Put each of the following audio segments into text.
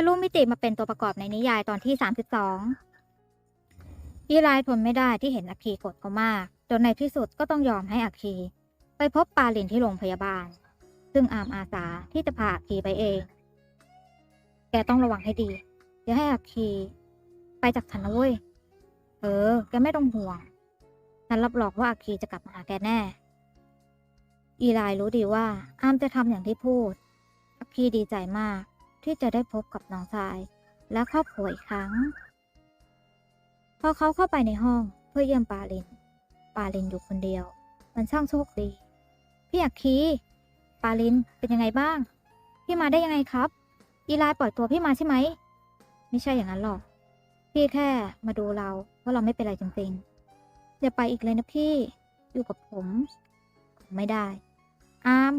ะลุมิติมาเป็นตัวประกอบในนิยายตอนที่ 32อีไลทนไม่ได้ที่เห็นอาคีกดเขามากจนในที่สุดก็ต้องยอมให้อาคี ไปพบปาลินที่โรงพยาบาล ซึ่งอามอาสาที่จะพาอาคีไปเอง แกต้องระวังให้ดีอย่าให้อาคี ไปจากฉันนะเว้ยเออ แกไม่ต้องห่วงฉันรับรองว่าอาคีจะกลับมาหาแกแน่ อีไลรู้ดีว่าอามจะทำอย่างที่พูดอาคีดีใจมาก ที่จะได้พบกับน้องชาย และครอบครัวอีกครั้ง พอเขาเข้าไปในห้องเพื่อเยี่ยมปาลิน ปาลินอยู่คนเดียว มันช่างโชคดี พี่อาคีปาลินเป็นยังไงบ้าง พี่มาได้ยังไงครับ อีไลปล่อยตัวพี่มาใช่ไหม ไม่ใช่อย่างนั้นหรอก พี่แค่มาดูเราว่าเราไม่เป็นไรจริงๆอย่าไปอีกเลยนะพี่ อยู่กับผม ไม่ได้ อาม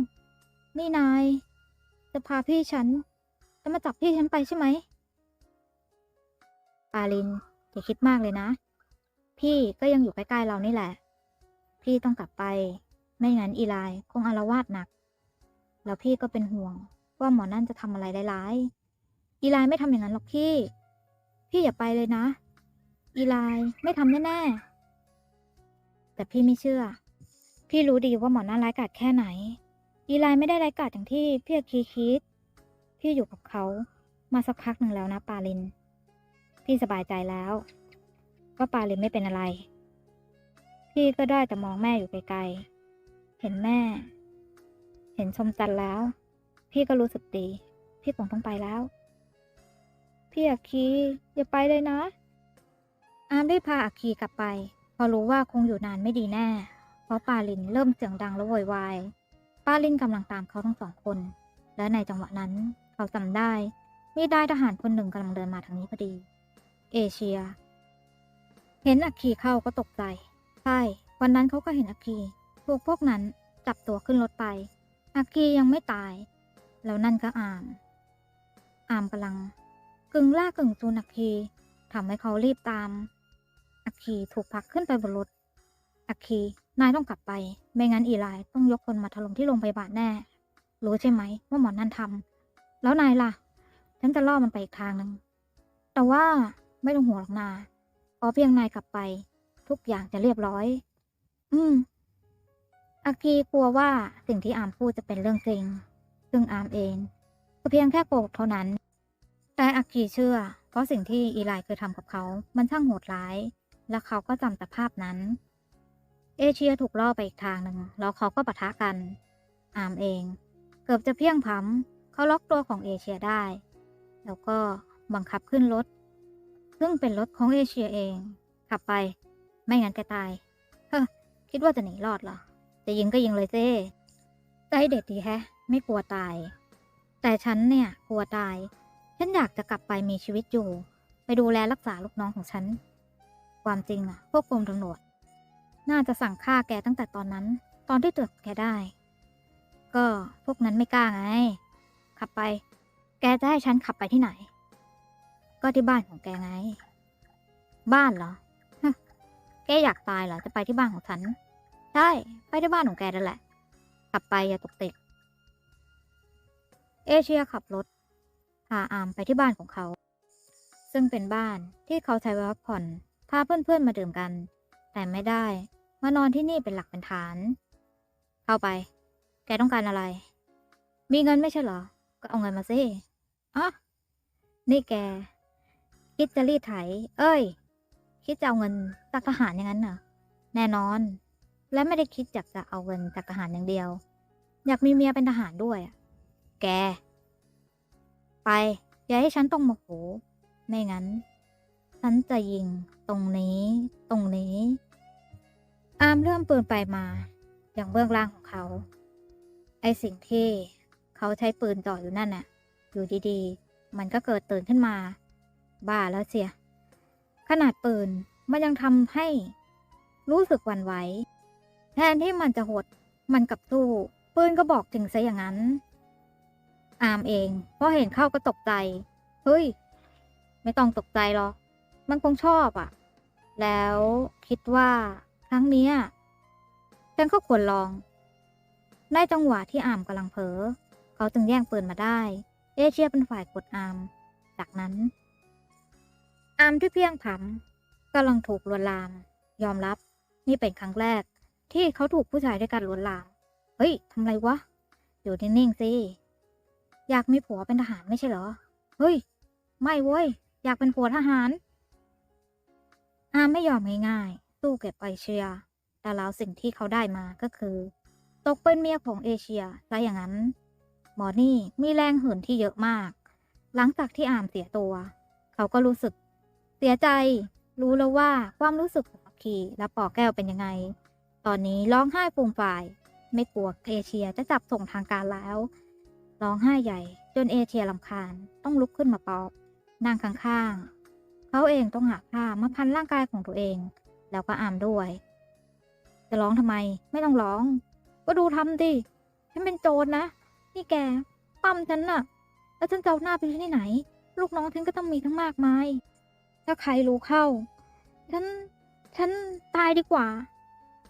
นี่นาย จะพาพี่ฉัน จะมาจับพี่ฉันไปใช่ไหมปาลินอย่าคิดมากเลยนะ พี่ก็ยังอยู่ใกล้ๆเรานี่แหละ พี่ต้องกลับไป ไม่งั้นอีไลคงอารวาสหนัก แล้วพี่ก็เป็นห่วงว่าหมอนั่นจะทำอะไรร้ายๆอีไลไม่ทำอย่างนั้นหรอกพี่ พี่อย่าไปเลยนะ อีไลไม่ทำแน่ๆ แต่พี่ไม่เชื่อ พี่รู้ดีว่าหมอนั่นร้ายกาจแค่ไหน อีไลไม่ได้ร้ายกาจอย่างที่พี่อาคีคิด พี่อยู่กับเขามาสักพักหนึ่งแล้วนะปาลิน พี่สบายใจแล้วว่าปาลินไม่เป็นอะไร พี่ก็ได้แต่มองแม่อยู่ไกลๆ เห็นแม่ เห็นชมจันแล้ว พี่ก็รู้สึกดี พี่คงต้องไปแล้ว พี่อาคีอย่าไปเลยนะ อามได้พาอาคีกลับไป พอรู้ว่าคงอยู่นานไม่ดีแน่ เพราะปาลินเริ่มเสียงดังและโวยวาย ปาลินกำลังตามเขาทั้งสองคน และในจังหวะนั้น เขาจำได้มีได้ทหารคนหนึ่งกำลังเดินมาทางนี้พอดี เอเชีย เห็นอัคคีเข้าก็ตกใจ ใช่ วันนั้นเขาก็เห็นอัคคีถูกพวกนั้นจับตัวขึ้นรถไป อัคคียังไม่ตาย แล้วนั่นก็อาม อามกำลัง กึ่งล่ากึ่งจูนอัคคีทำให้เขารีบตาม อัคคีถูกผลักขึ้นไปบนรถ อัคคีนายต้องกลับไป ไม่งั้นอีไลต้องยกคนมาถล่มที่โรงพยาบาลแน่ รู้ใช่ไหมว่าหมอนั่นทำ แล้วนายล่ะ ฉันจะล่อมันไปอีกทางหนึ่ง แต่ว่าไม่ต้องห่วงหรอกนาพอเพียงนายกลับไป ทุกอย่างจะเรียบร้อย อืม อากีกลัวว่าสิ่งที่อามพูดจะเป็นเรื่องจริง ซึ่งอามเองก็เพียงแค่โกหกเท่านั้น แต่อากีเชื่อ เพราะสิ่งที่อีไลเคยทำกับเขา มันช่างโหดร้าย และเขาก็จำแต่ภาพนั้น เอเชียถูกล่อไปอีกทางหนึ่งแล้วเขาก็ปะทะกัน อามเอง เกือบจะเพียงพ้ำ เขาล็อกตัวของเอเชียได้ แล้วก็บังคับขึ้นรถ ซึ่งเป็นรถของเอเชียเอง ขับไป ไม่งั้นแกตาย เฮ้อ คิดว่าจะหนีรอดเหรอ จะยิงก็ยิงเลยเจ้ใจเด็ดดีแฮะ ไม่กลัวตาย แต่ฉันเนี่ยกลัวตาย ฉันอยากจะกลับไปมีชีวิตอยู่ ไปดูแลรักษาลูกน้องของฉัน ความจริงอะพวกกรมตำรวจ น่าจะสั่งฆ่าแกตั้งแต่ตอนนั้น ตอนที่เจอแกได้ ก็พวกนั้นไม่กล้าไง ขับไป แกจะให้ฉันขับไปที่ไหน ก็ที่บ้านของแกไง บ้านเหรอฮแกอยากตายเหรอ จะไปที่บ้านของฉัน ใช่ ไปที่บ้านของแกนั่นแหละ ขับไปอย่าตกติดเอเชียขับรถพาอามไปที่บ้านของเขา ซึ่งเป็นบ้านที่เขาใช้ไว้พักผ่อน พาเพื่อนๆมาดื่มกัน แต่ไม่ได้ มานอนที่นี่เป็นหลักเป็นฐาน เข้าไป แกต้องการอะไร มีเงินไม่ใช่เหรอ ก็เอาเงินมาสิอ๋อนี่แก คิดจะรีดไถ เอ้ย คิดจะเอาเงินจากทหารอย่างนั้นเหรอแน่นอน และไม่ได้คิดอยากจะเอาเงินจากทหารอย่างเดียว อยากมีเมียเป็นทหารด้วยอะแก ไป อย่าให้ฉันต้องโมโห ไม่งั้น ฉันจะยิงตรงนี้ ตรงนี้ อามเริ่มปืนไปมา อย่างเบื้องล่างของเขา ไอสิ่งที่ เขาใช้ปืนจ่ออยู่นั่นน่ะ อยู่ดีๆ มันก็เกิดตื่นขึ้นมา บ้าแล้วเสีย ขนาดปืนมันยังทำให้รู้สึกหวั่นไหว แทนที่มันจะหด มันกับสู้ ปืนก็บอกถึงซะอย่างนั้น อามเองพอเห็นเข้าก็ตกใจ เฮ้ย ไม่ต้องตกใจหรอก มันคงชอบอะ่ะ แล้วคิดว่าครั้งนี้ฉันก็ควรลองในจังหวะที่อามกำลังเผลอ เขาจึงแย่งปืนมาได้ เอเชียเป็นฝ่ายกดอาม จากนั้น อามที่เพียงผำกำลังถูกลวนลาม ยอมรับ นี่เป็นครั้งแรก ที่เขาถูกผู้ชายด้วยกันลวนลาม เฮ้ยทำไรวะ อยู่นิ่งๆสิ อยากมีผัวเป็นทหารไม่ใช่เหรอ เฮ้ย ไม่เว้ย อยากเป็นผัวทหาร อามไม่ยอมง่ายๆสู้เก็บไอเชียแต่แล้วสิ่งที่เขาได้มาก็คือ ตกเป็นเมียของเอเชียซะอย่างนั้น มอนี่มีแรงหื่นที่เยอะมาก หลังจากที่อามเสียตัว เขาก็รู้สึก เสียใจ รู้แล้วว่าความรู้สึกของคีและปอแก้วเป็นยังไง ตอนนี้ร้องไห้ฟูมฝ่าย ไม่กลัวเอเชียจะจับส่งทางการแล้ว ร้องไห้ใหญ่ จนเอเชียลำคาญต้องลุกขึ้นมาปอบนั่งข้างๆ เขาเองต้องหาผ้ามาพันร่างกายของตัวเอง แล้วก็อามด้วย จะร้องทำไม ไม่ต้องร้อง ก็ดูทำดิฉันเป็นโจรนะ นี่แกปั้มฉันน่ะ แล้วฉันจะเอาหน้าไปที่ไหน ลูกน้องฉันก็ต้องมีทั้งมากมาย ถ้าใครรู้เข้า ฉัน ฉันตายดีกว่า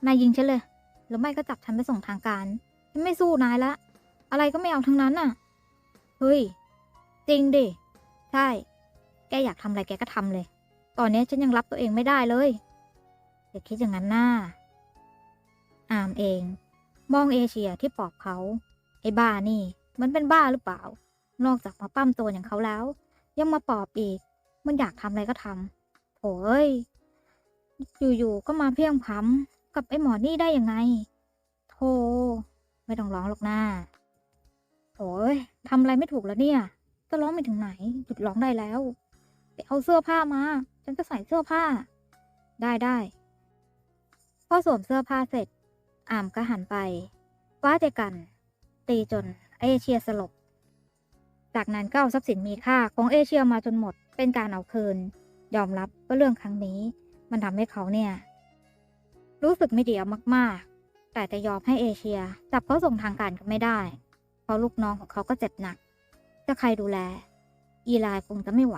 นายยิงฉันเลย หรือไม่ก็จับฉันไปส่งทางการ ฉันไม่สู้นายละ อะไรก็ไม่เอาทั้งนั้นน่ะ เฮ้ย จริงดิ ใช่ แกอยากทำอะไรแกก็ทำเลย ตอนนี้ฉันยังรับตัวเองไม่ได้เลยอย่าคิดอย่างนั้นหน่าอามเอง มองเอเชียที่ปอบเขา ไอ้บ้านี่ มันเป็นบ้าหรือเปล่า นอกจากมาปั้มตัวอย่างเขาแล้ว ยังมาปอบอีก มันอยากทำอะไรก็ทำโอ้ยอยู่ๆก็มาเพียงพำกับไอ้หมอนี่ได้ยังไงโธ่ไม่ต้องร้องหรอกหน้าโอ้ยทำอะไรไม่ถูกแล้วเนี่ย จะร้องไปถึงไหน หยุดร้องได้แล้ว ไปเอาเสื้อผ้ามา ฉันจะใส่เสื้อผ้า ได้ได้พอสวมเสื้อผ้าเสร็จ อามก็หันไปฟ้าเจกัน ตีจนเอเชียสลบ จากนั้นก็เอาทรัพย์สินมีค่าของเอเชียมาจนหมด เป็นการเอาคืน ยอมรับว่าเรื่องครั้งนี้ มันทำให้เขาเนี่ย รู้สึกไม่ดีเอามาก ๆ แต่จะยอมให้เอเชียจับเขาส่งทางการก็ไม่ได้ เพราะลูกน้องของเขาก็เจ็บหนักจะใครดูแล อีไลน์คงจะไม่ไหว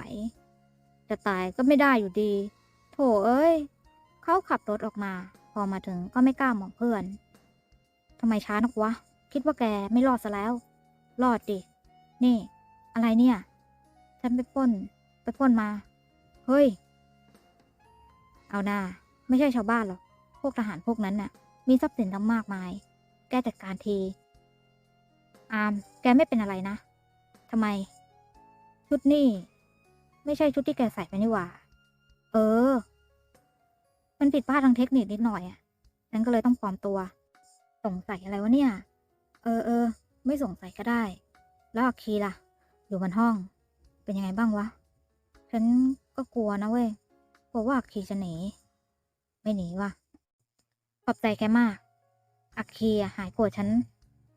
จะตายก็ไม่ได้อยู่ดี โถเอ้ย เขาขับรถออกมา พอมาถึงก็ไม่กล้ามองเพื่อนทำไมช้านักวะ คิดว่าแกไม่รอดซะแล้ว รอดดิ นี่ อะไรเนี่ย ฉันไปป้น ไปป้นมา เฮ้ย เอาหน้า ไม่ใช่ชาวบ้านหรอก พวกทหารพวกนั้นน่ะ มีทรัพย์สินตั้งมากมาย แกจัดการที อาม แกไม่เป็นอะไรนะ ทำไม ชุดนี่ ไม่ใช่ชุดที่แกใส่ไปนี่หว่า เออ มันผิดพลาดทางเทคนิคนิดหน่อยอะ ฉันก็เลยต้องปลอมตัว สงสัยอะไรวะเนี่ย เออเออ ไม่สงสัยก็ได้ แล้วอักคีล่ะ อยู่บนห้อง เป็นยังไงบ้างวะ ฉันก็กลัวนะเว้ย กลัวว่าอักคีจะหนี ไม่หนีว่ะ ขอบใจแกมากอักคีหายโกรธฉัน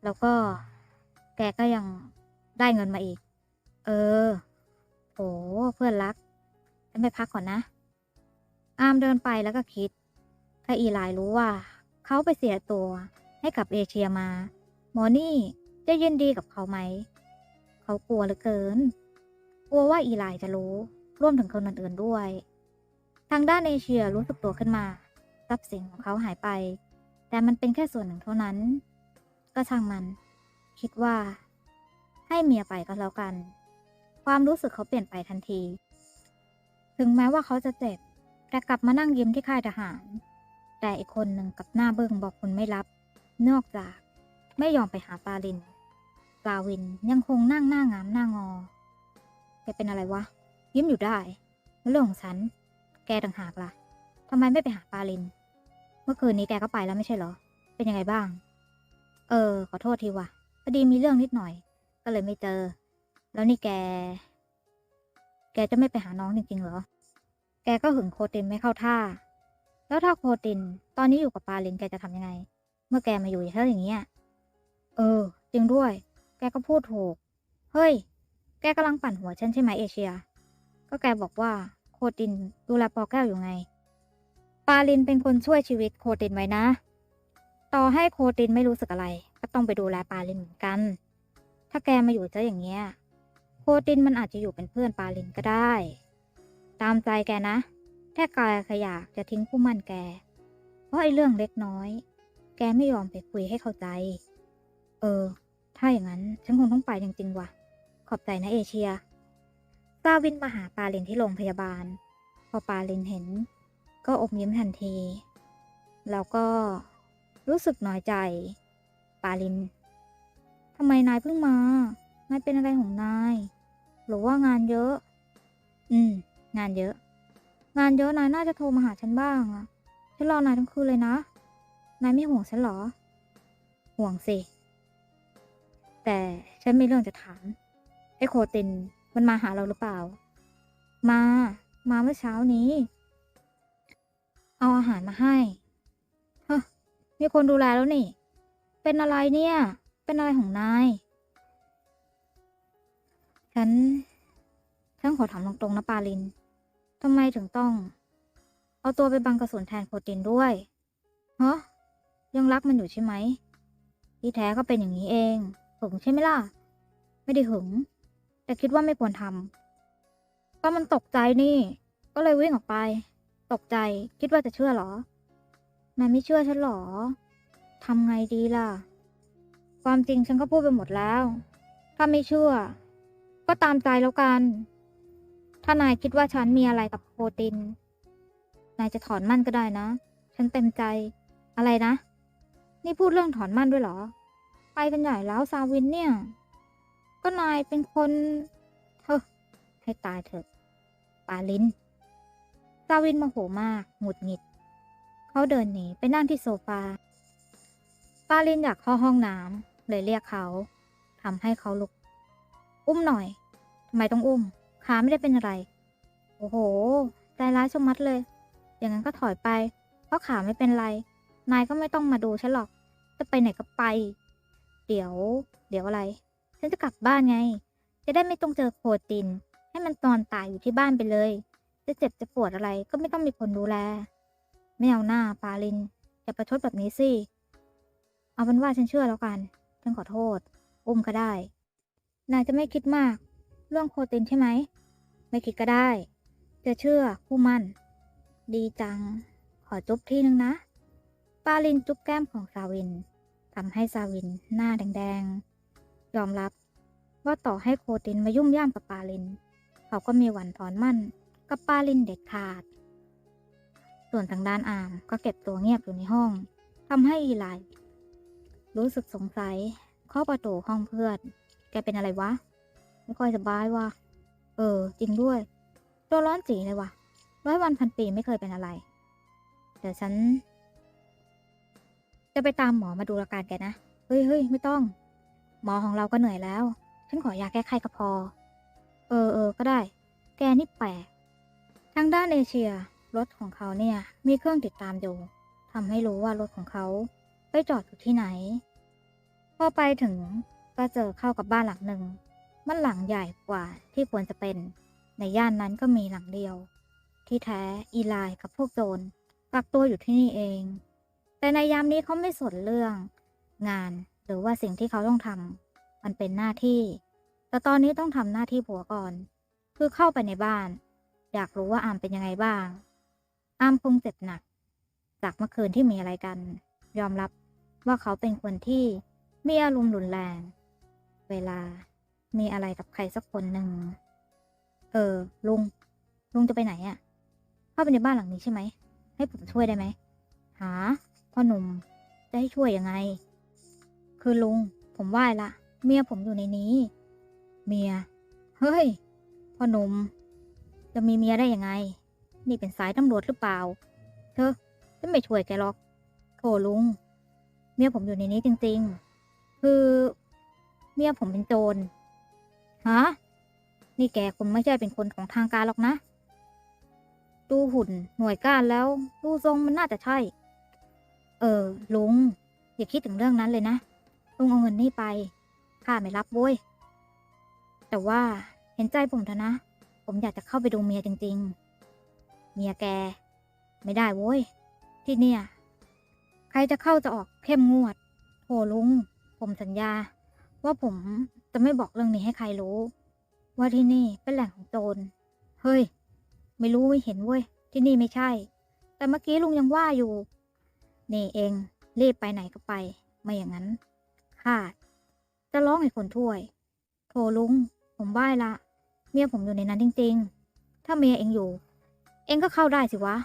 แล้วก็ แกก็ยังได้เงินมาอีก เออ โห เพื่อนรัก ฉันไปพักก่อนนะ อามเดินไปแล้วก็คิด ถ้าอีไลน์รู้ว่า เขาไปเสียตัวให้กับเอเชียมา มอนี่จะยินดีกับเขาไหม เขากลัวเหลือเกิน กลัวว่าอีไลจะรู้ ร่วมถึงคนอื่นๆด้วย ทางด้านเอเชียรู้สึกตัวขึ้นมา ทรัพย์สินของเขาหายไป แต่มันเป็นแค่ส่วนหนึ่งเท่านั้น ก็ช่างมัน คิดว่า ให้เมียไปก็แล้วกัน ความรู้สึกเขาเปลี่ยนไปทันที ถึงแม้ว่าเขาจะเจ็บ แต่กลับมานั่งยิ้มที่ค่ายทหาร แต่อีกคนหนึ่งกับหน้าเบิ้งบอกคุณไม่รับ นอกจาก ไม่ยอมไปหาปาลินปลาวินยังคงนั่งหน้างามหน้างอ แกเป็นอะไรวะ ยิ้มอยู่ได้เรื่องของฉัน แกต่างหากล่ะทำไมไม่ไปหาปาลิน เมื่อคืนนี้แกก็ไปแล้วไม่ใช่เหรอ เป็นยังไงบ้าง เออ ขอโทษทีวะพอดีมีเรื่องนิดหน่อย ก็เลยไม่เจอ แล้วนี่แก แกจะไม่ไปหาน้องจริงๆเหรอ แกก็หึงโคตินไม่เข้าท่า แล้วถ้าโคติน ตอนนี้อยู่กับปาลินแกจะทำยังไง เมื่อแกมาอยู่เท่าอย่างเงี้ย เออ จริงด้วย แกก็พูดถูก เฮ้ย แกกำลังปั่นหัวฉันใช่ไหมเอเชีย ก็แกบอกว่าโคตินดูแลปอแก้วอยู่ไง ปาลินเป็นคนช่วยชีวิตโคตินไว้นะ ต่อให้โคตินไม่รู้สึกอะไร ก็ต้องไปดูแลปาลินเหมือนกัน ถ้าแกมาอยู่ซะอย่างเงี้ย โคตินมันอาจจะอยู่เป็นเพื่อนปาลินก็ได้ ตามใจแกนะแค่กายขยากจะทิ้งผู้มั่นแก เพราะไอ้เรื่องเล็กน้อย แกไม่ยอมไปคุยให้เข้าใจ เออ ถ้าอย่างนั้นฉันคงต้องไปจริงๆว่ะ ขอบใจนะเอเชียสาวินมาหาปาลินที่โรงพยาบาล พอปาลินเห็น ก็อมยิ้มทันที แล้วก็รู้สึกน้อยใจ ปาลินทำไมนายเพิ่งมา นายเป็นอะไรของนาย หรือว่างานเยอะ อืม งานเยอะ งานเยอะนายน่าจะโทรมาหาฉันบ้างอะฉันรอนายทั้งคืนเลยนะ นายไม่ห่วงฉันเหรอ ห่วงสิ แต่ฉันมีเรื่องจะถามไอ้โคตินมันมาหาเราหรือเปล่า มา มาเมื่อเช้านี้ เอาอาหารมาให้ฮะมีคนดูแลแล้วนี่ เป็นอะไรเนี่ย เป็นอะไรของนาย ฉัน ฉันขอถามตรงๆนะปาลินทำไมถึงต้อง เอาตัวไปบังกระสุนแทนโคตินด้วยฮะยังรักมันอยู่ใช่ไหมที่แท้ก็เป็นอย่างนี้เอง หึงใช่ไหมล่ะ ไม่ได้หึง แต่คิดว่าไม่ควรทำก็มันตกใจนี่ ก็เลยวิ่งออกไป ตกใจคิดว่าจะเชื่อเหรอนายไม่เชื่อฉันเหรอทำไงดีล่ะ ความจริงฉันก็พูดไปหมดแล้ว ถ้าไม่เชื่อ ก็ตามใจแล้วกัน ถ้านายคิดว่าฉันมีอะไรกับโปรติน นายจะถอนมั่นก็ได้นะ ฉันเต็มใจ อะไรนะ นี่พูดเรื่องถอนมั่นด้วยเหรอ ไปกันใหญ่แล้วซาวินเนี่ย ก็นายเป็นคนเฮ้อให้ตายเถอะปาลินซาวินโมโหมากหงุดหงิด เขาเดินหนีไปนั่งที่โซฟาปาลินอยากเข้าห้องน้ำเลยเรียกเขาทำให้เขาลุก อุ้มหน่อยทำไมต้องอุ้มขาไม่ได้เป็นอะไร โอ้โหใจร้ายชะมัดเลย อย่างนั้นก็ถอยไป เพราะขาไม่เป็นไร นายก็ไม่ต้องมาดูฉันหรอก จะไปไหนก็ไป เดี๋ยว เดี๋ยวอะไร ฉันจะกลับบ้านไง จะได้ไม่ต้องเจอโคติน ให้มันนอนตายอยู่ที่บ้านไปเลย จะเจ็บจะปวดอะไรก็ไม่ต้องมีคนดูแล ไม่เอาหน้าปาลิน อย่าประชดแบบนี้สิ เอาเป็นว่าฉันเชื่อแล้วกัน ฉันขอโทษ อุ้มก็ได้ นายจะไม่คิดมาก เรื่องโคตินใช่ไหม ไม่คิดก็ได้ จะเชื่อคู่มั่น ดีจัง ขอจุ๊บทีนึงนะ ปาลินจุ๊บแก้มของซาวิน ทำให้ซาวินหน้าแดงๆ ยอมรับว่าต่อให้โคตินมายุ่งย่ามกับปาลิน เขาก็มีหวันถอนมั่นกับปาลินเด็ดขาด ส่วนทางด้านอามก็เก็บตัวเงียบอยู่ในห้องทำให้อีไลรู้สึกสงสัยเข้าประตูห้องเพื่อน แกเป็นอะไรวะ ไม่ค่อยสบายวะเออ จริงด้วย ตัวร้อนจีเลยวะร้อยวันพันปีไม่เคยเป็นอะไรเดี๋ยวฉัน จะไปตามหมอมาดูอาการแกนะ เฮ้ยเฮ้ยไม่ต้อง หมอของเราก็เหนื่อยแล้ว ฉันขอยาแก้ไขก็พอ เออเออก็ได้ แกนี่แปลก ทางด้านเอเชีย รถของเขาเนี่ย มีเครื่องติดตามอยู่ทำให้รู้ว่ารถของเขาไปจอดอยู่ที่ไหน พอไปถึงก็เจอเข้ากับบ้านหลังหนึ่ง มันหลังใหญ่กว่าที่ควรจะเป็น ในย่านนั้นก็มีหลังเดียว ที่แท้อีไลกับพวกโจรกักตัวอยู่ที่นี่เอง แต่ในยามนี้เขาไม่สนเรื่อง งานหรือว่าสิ่งที่เขาต้องทำมันเป็นหน้าที่ แต่ตอนนี้ต้องทำหน้าที่ผัวก่อน คือเข้าไปในบ้าน อยากรู้ว่าอามเป็นยังไงบ้าง อามคงเจ็บหนัก จากเมื่อคืนที่มีอะไรกัน ยอมรับว่าเขาเป็นคนที่มีอารมณ์รุนแรง เวลามีอะไรกับใครสักคนหนึ่ง เออ ลุง ลุงจะไปไหนอะ่ะ เข้าไปในบ้านหลังนี้ใช่ไหม ให้ผมช่วยได้ไหม หา พ่อหนุ่มจะให้ช่วยยังไง คือลุง ผมไหว้ละ เมียผมอยู่ในนี้ เมีย เฮ้ย พ่อหนุ่ม จะมีเมียได้ยังไง นี่เป็นสายตำรวจหรือเปล่า เธอฉันไม่ช่วยแกหรอกโถลุง เมียผมอยู่ในนี้จริง ๆ คือ เมียผมเป็นโจร ฮะ นี่แกคงไม่ใช่เป็นคนของทางการหรอกนะ ดูหุ่นหน่วยก้านแล้ว ดูทรงมันน่าจะใช่ เออ ลุง อย่าคิดถึงเรื่องนั้นเลยนะ ลุงเอาเงินนี่ไป ข้าไม่รับเว้ย แต่ว่าเห็นใจผมเถอะนะ ผมอยากจะเข้าไปดูเมียจริง ๆ เมียแก ไม่ได้เว้ย ที่เนี่ย ใครจะเข้าจะออกเข้มงวดโหลุง ผมสัญญา ว่าผมจะไม่บอกเรื่องนี้ให้ใครรู้ ว่าที่นี่เป็นแหล่งของโจร เฮ้ย ไม่รู้ไม่เห็นเว้ย ที่นี่ไม่ใช่ แต่เมื่อกี้ลุงยังว่าอยู่ นี่เองรีบไปไหนก็ไป ไม่อย่างนั้นข้าจะร้องให้คนถ้วย โทลุง ผมไหว้ละ เมียผมอยู่ในนั้นจริง ๆ ถ้าเมียเองอยู่ เองก็เข้าได้สิวะ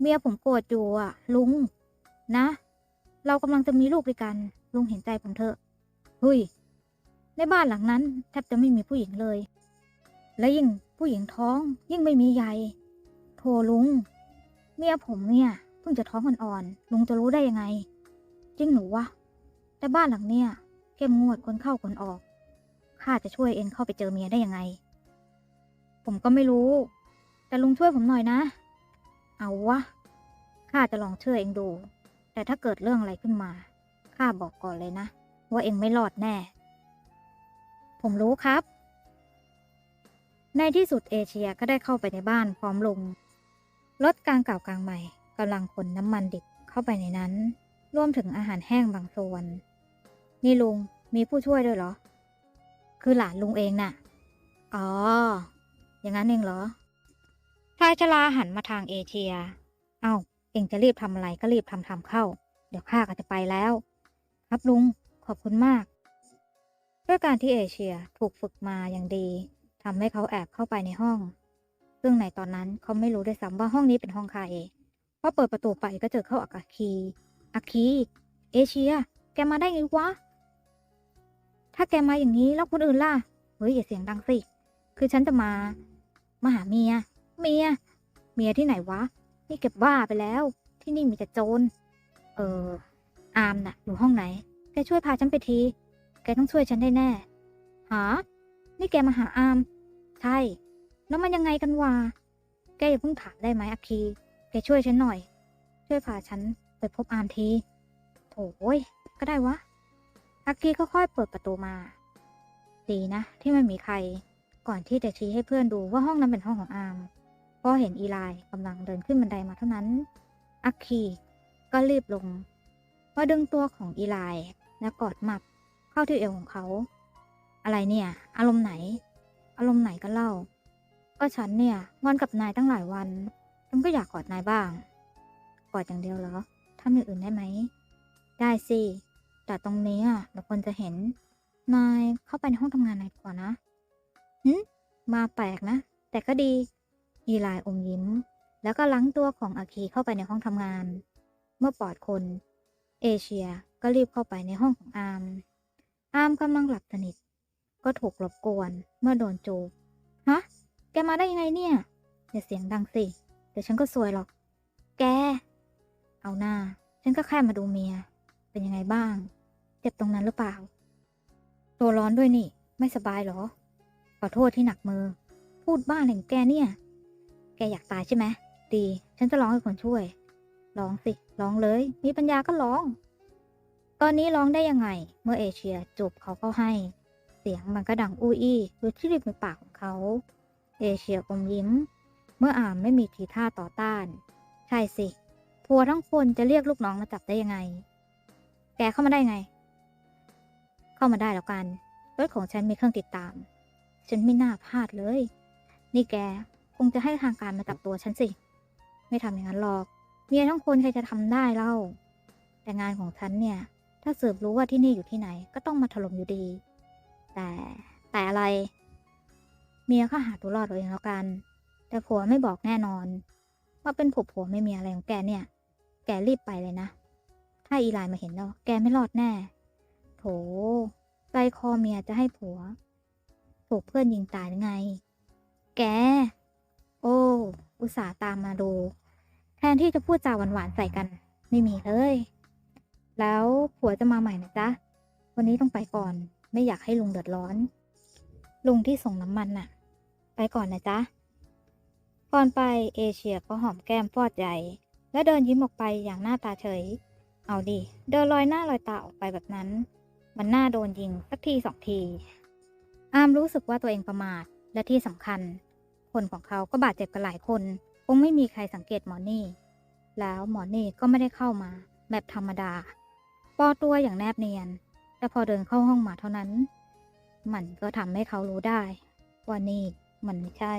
เมียผมโกรธอยู่อะ ลุง นะ เรากำลังจะมีลูกด้วยกัน ลุงเห็นใจผมเถอะเฮ้ยในบ้านหลังนั้นแทบจะไม่มีผู้หญิงเลย และยิ่งผู้หญิงท้องยิ่งไม่มีใยโทลุง เมียผมเนี่ย พิ่งจะท้องอ่อนๆลุงจะรู้ได้ยังไง จริงหนูวะ แต่บ้านหลังเนี่ยเข้มงวดคนเข้าคนออก ข้าจะช่วยเองเข้าไปเจอเมียได้ยังไง ผมก็ไม่รู้ แต่ลุงช่วยผมหน่อยนะ เอาวะ ข้าจะลองเชื่อเองดู แต่ถ้าเกิดเรื่องอะไรขึ้นมา ข้าบอกก่อนเลยนะ ว่าเองไม่รอดแน่ ผมรู้ครับ ในที่สุดเอเชียก็ได้เข้าไปในบ้านพร้อมลุงรถกลางเก่ากลางใหม่ กำลังขนน้ำมันดิบเข้าไปในนั้น รวมถึงอาหารแห้งบางส่วน นี่ลุงมีผู้ช่วยด้วยเหรอ คือหลานลุงเองน่ะ อ๋อ อย่างนั้นเองเหรอชายชราหันมาทางเอเชีย เอ้า เองจะรีบทำอะไรก็รีบทำทำเข้า เดี๋ยวข้าก็จะไปแล้ว ครับลุง ขอบคุณมาก ด้วยการที่เอเชียถูกฝึกมาอย่างดีทำให้เขาแอบเข้าไปในห้อง ซึ่งในตอนนั้นเขาไม่รู้ด้วยซ้ำว่าห้องนี้เป็นห้องใคร พอเปิดประตูไปก็เจอเข้าอากาคีอาคี เอเชีย แกมาได้ไงวะ ถ้าแกมาอย่างนี้แล้วคนอื่นล่ะ เฮ้ยอย่าเสียงดังสิ คือฉันจะมา มาหาเมีย เมีย เมียที่ไหนวะ นี่เก็บว่าไปแล้ว ที่นี่มีแต่โจร เออ อามน่ะ อยู่ห้องไหน แกช่วยพาฉันไปที แกต้องช่วยฉันได้แน่ หา นี่แกมาหาอาม ใช่ แล้วมันยังไงกันวะ แกอย่าเพิ่งถามได้ไหมอาคี กช่วยฉันหน่อย ช่วยพาฉันไปพบอามทีโถยก็ได้วะอาคีค่อยๆเปิดประตูมา ดีนะ ที่ไม่มีใคร ก่อนที่จะชี้ให้เพื่อนดูว่าห้องนั้นเป็นห้องของอามพอเห็นอีไลกำลังเดินขึ้นบันไดมาเท่านั้นอาคีก็รีบลงมาดึงตัวของอีไลและกอดหมับเข้าที่เอวของเขา อะไรเนี่ย อารมณ์ไหน อารมณ์ไหนกันเล่า ก็ฉันเนี่ยงอนกับนายตั้งหลายวัน ฉันก็อยากกอดนายบ้าง กอดอย่างเดียวเหรอทำอย่างอื่นได้ไหม ได้สิ แต่ตรงนี้อะเดี๋ยวคนจะเห็น นายเข้าไปในห้องทำงานนายดีกว่านนะหึมาแปลกนะ แต่ก็ดีอีลายอมยิ้ม แล้วก็ล้างตัวของอาคีเข้าไปในห้องทำงาน เมื่อปลอดคน เอเชียก็รีบเข้าไปในห้องของอาร์ม อาร์มกำลังหลับสนิท ก็ถูกรบกวนเมื่อโดนจูบ ฮะ แกมาได้ยังไงเนี่ย อย่าเสียงดังสิ ดี๋ยวฉันก็ซวยหรอก แก เอาหน้า ฉันก็แค่มาดูเมีย เป็นยังไงบ้าง เจ็บตรงนั้นหรือเปล่า ตัวร้อนด้วยนี่ ไม่สบายเหรอ ขอโทษที่หนักมือ พูดบ้าอะไรของแกเนี่ย แกอยากตายใช่ไหม ดี ฉันจะร้องให้คนช่วย ร้องสิ ร้องเลย มีปัญญาก็ร้อง ตอนนี้ร้องได้ยังไง เมื่อเอเชียจูบเขาเข้าให้ เสียงมันก็ดังอู้อี้อยู่ที่ริมปากของเขา เอเชียอมยิ้ม เมื่ออามไม่มีทีท่าต่อต้าน ใช่สิ ผัวทั้งคนจะเรียกลูกน้องมาจับได้ยังไง แกเข้ามาได้ไง เข้ามาได้แล้วกัน รถของฉันมีเครื่องติดตาม ฉันไม่น่าพลาดเลย นี่แกคงจะให้ทางการมาจับตัวฉันสิ ไม่ทำอย่างนั้นหรอก เมียทั้งคนใครจะทำได้เล่า แต่งานของฉันเนี่ย ถ้าสืบรู้ว่าที่นี่อยู่ที่ไหน ก็ต้องมาถล่มอยู่ดี แต่แต่อะไร เมียก็หาตัวรอดตัวเองแล้วกัน แต่ผัวไม่บอกแน่นอนว่าเป็นผัวผัวไม่มีอะไรของแกเนี่ย แกรีบไปเลยนะ ถ้าอีไลน์มาเห็นแล้ว แกไม่รอดแน่ โถ ใจคอเมียจะให้ผัว ถูกเพื่อนยิงตายหรือไง แก โอ้ อุตส่าห์ตามมาดู แทนที่จะพูดจาหวานๆใส่กัน ไม่มีเลย แล้วผัวจะมาใหม่นะจ๊ะ วันนี้ต้องไปก่อน ไม่อยากให้ลุงเดือดร้อน ลุงที่ส่งน้ำมันน่ะ ไปก่อนนะจ๊ะ ก่อนไปเอเชียก็หอมแก้มฟอดใหญ่ และเดินยิ้มออกไปอย่างหน้าตาเฉย เอาดิ เดินลอยหน้าลอยตาออกไปแบบนั้น มันน่าโดนยิงสักทีสองที อามรู้สึกว่าตัวเองประมาท และที่สำคัญ คนของเขาก็บาดเจ็บกันหลายคน คงไม่มีใครสังเกตหมอนี่ แล้วหมอนี่ก็ไม่ได้เข้ามา แบบธรรมดา ปอตัวอย่างแนบเนียน แต่พอเดินเข้าห้องมาเท่านั้น มันก็ทำให้เขารู้ได้ ว่านี่มันไม่ใช่